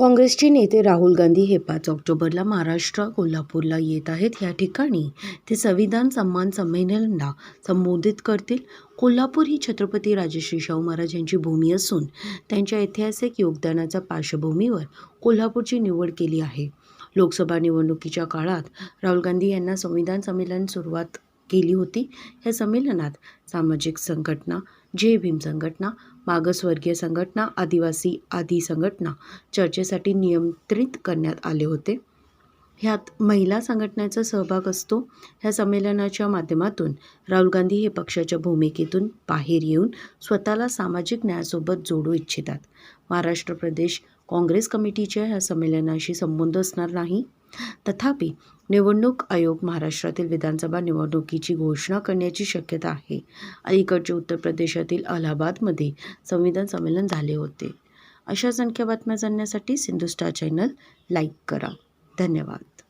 काँग्रेसचे नेते राहुल गांधी हे पाच ऑक्टोबरला महाराष्ट्र कोल्हापूरला येत आहेत. या ठिकाणी ते संविधान सन्मान संमेलनाला संबोधित करतील. कोल्हापूर ही छत्रपती राजश्री शाहू महाराज यांची भूमी असून त्यांच्या ऐतिहासिक योगदानाच्या पार्श्वभूमीवर कोल्हापूरची निवड केली आहे. लोकसभा निवडणुकीच्या काळात राहुल गांधी यांना संविधान संमेलन सुरुवात केली होती. या संमेलनात सामाजिक संघटना जय भीम संघटना मागासवर्गीय संघटना आदिवासी आदी संघटना चर्चेसाठी नियंत्रित करण्यात आले होते. ह्यात महिला संघटनेचा सहभाग असतो. ह्या संमेलनाच्या माध्यमातून राहुल गांधी हे पक्षाच्या भूमिकेतून बाहेर येऊन स्वतःला सामाजिक न्यायासोबत जोडू इच्छितात. महाराष्ट्र प्रदेश काँग्रेस कमिटीच्या ह्या संमेलनाशी संबंध असणार नाही. तथापि निवडणूक आयोग महाराष्ट्रातील विधानसभा निवडणुकीची घोषणा करण्याची शक्यता आहे. अलीकडचे उत्तर प्रदेशातील अलाहाबादमध्ये संविधान संमेलन झाले होते. अशा संख्या बातम्या जाणण्यासाठी सिंधुस्टार चॅनल लाईक करा. धन्यवाद